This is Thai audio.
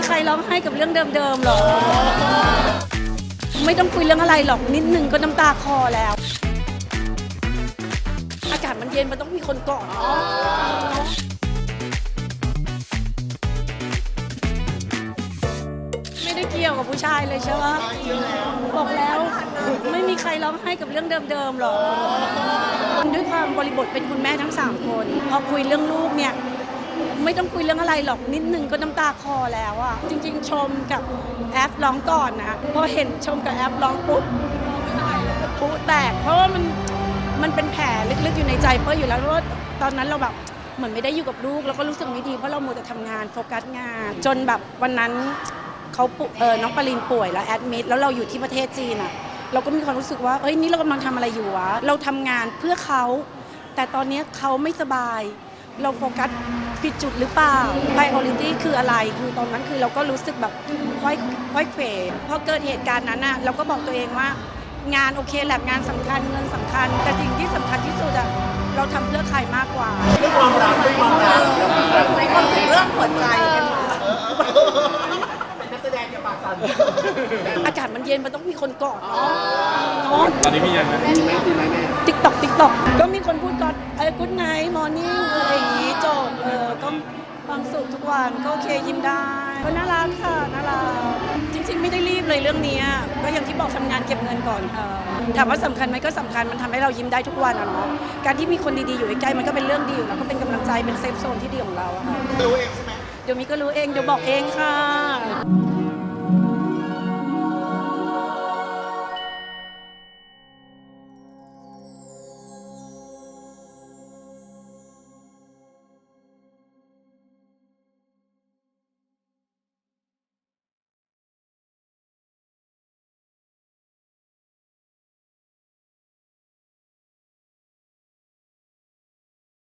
ีใครร้องไห้กับเรื่องเดิมๆหรอก ไม่ต้องคุยเรื่องอะไรหรอกนิดนึงก็น้ำตาคลอแล้ว อากาศมันเย็นมันต้องมีคนกอดเนาะไม่ได้เกี่ยวกับผู้ชายเลยใช่ไหมบอกแล้ว ไม่มีใครร้องไห้กับเรื่องเดิมๆหรอกด้วยความบริบทเป็นคุณแม่ทั้งสามคน พอคุยเรื่องลูกเนี่ย ไม่ต้องคุยเรื่องอะไรหรอกนิดนึงก็น้ำตาคอแล้วอะจริง ๆ ชมกับแอฟร้องก่อนนะพอเห็นชมกับแอฟร้องปุ๊บปุ๊แตกเพราะว่ามันมันเป็นแผลลึกๆอยู่ในใจเปิ้ลอยู่แล้วเพราะว่าตอนนั้นเราแบบเหมือนไม่ได้อยู่กับลูกแล้วก็รู้สึกไม่ดีเพราะเรามัวแต่ทำงานโฟกัสงาน จนแบบวันนั้นเขาป่วยเออน้องปรินป่วยแล้วแอดมิดแล้วเราอยู่ที่ประเทศจีนอะเราก็มีความรู้สึกว่าเอ้ยนี่เรากำลังทำอะไรอยู่วะเราทำงานเพื่อเขาแต่ตอนนี้เขาไม่สบาย เราโฟกัสผิดจุดหรือเปล่า priority คืออะไร คือตอนนั้นคือเราก็รู้สึกแบบค่อยค่อยเขวพอเกิดเหตุการณ์นั้นน่ะเราก็บอกตัวเองว่างานโอเคแหละงานสำคัญเงินสำคัญ แต่สิ่งที่สำคัญที่สุดอะเราทำเพื่อใครมากกว่าด้วยความรักด้วยความรักไม่ต้องเรื่องหัวใจกันมาเป็นนักแสดงอย่าปากซันอากาศมันเย็นมันต้องมีคนกอดเนาะตอนนี้มียังไงดีไหมดีไหมติ๊กตอกติ๊กตอกก็มีคนพูดกอดเออกู๊ดไนท์มอร์นิ่งอะไร เออก็ความสุขทุกวันก็โอเคยิ้มได้ก็น่ารักค่ะน่ารักจริง ๆ ไม่ได้รีบเลยเรื่องเนี้ยก็อย่างที่บอกทำงานเก็บเงินก่อนเออถามว่าสำคัญไหมก็สำคัญมันทำให้เรายิ้มได้ทุกวันอะเนาะการที่มีคนดีๆอยู่ใกล้ๆมันก็เป็นเรื่องดีอยู่แล้วก็เป็นกำลังใจเป็นเซฟโซนที่ดีของเราอะค่ะรู้เองใช่ไหมเดี๋ยวมีก็รู้เองเดี๋ยวบอกเองค่ะ